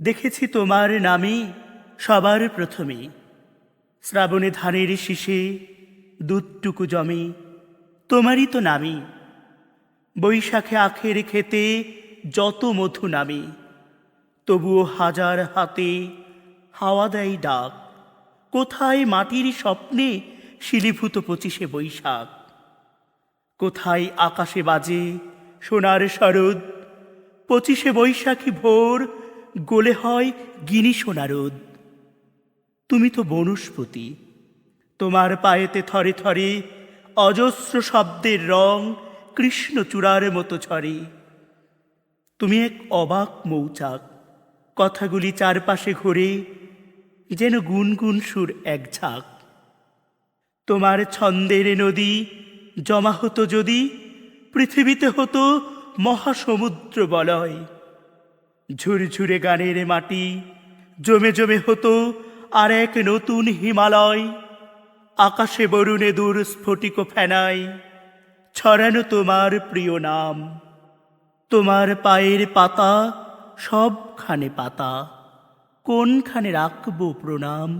দেখেছি তোমার নামে সবার প্রথমে। শ্রাবণে ধানের শীষে দুধটুকু জমে, তোমারই তো নামে বৈশাখে আখের খেতে যত মধু নামে, তবুও হাজার হাতে হাওয়া দেয় ডাক। কোথায় মাটির স্বপ্নে শিলিভূত পঁচিশে বৈশাখ? কোথায় আকাশে বাজে সোনার শরদ পঁচিশে বৈশাখী ভোর গোলে হয় গিনি সোনারদ। তুমি তো বনস্পতি। তোমার পায়েতে থরে থরে অজস্র শব্দের রং কৃষ্ণচূড়ার মতো ঝরে তুমি এক অবাক মৌচাক, কথাগুলি চারপাশে ঘুরে, যেন গুনগুন সুর এক ঝাঁক। তোমার ছন্দের নদী জমা হতো যদি পৃথিবীতে হতো মহাসমুদ্র বলয়। ঝুরঝুরে গানের মাটি, জমে জমে হতো আর এক নতুন হিমালয়। আকাশে বরুণে দূর স্ফটিক ফেনাই ছড়ানো তোমার প্রিয় নাম। তোমার পায়ের পাতা সবখানে পাতা, কোনখানে রাখব প্রণাম?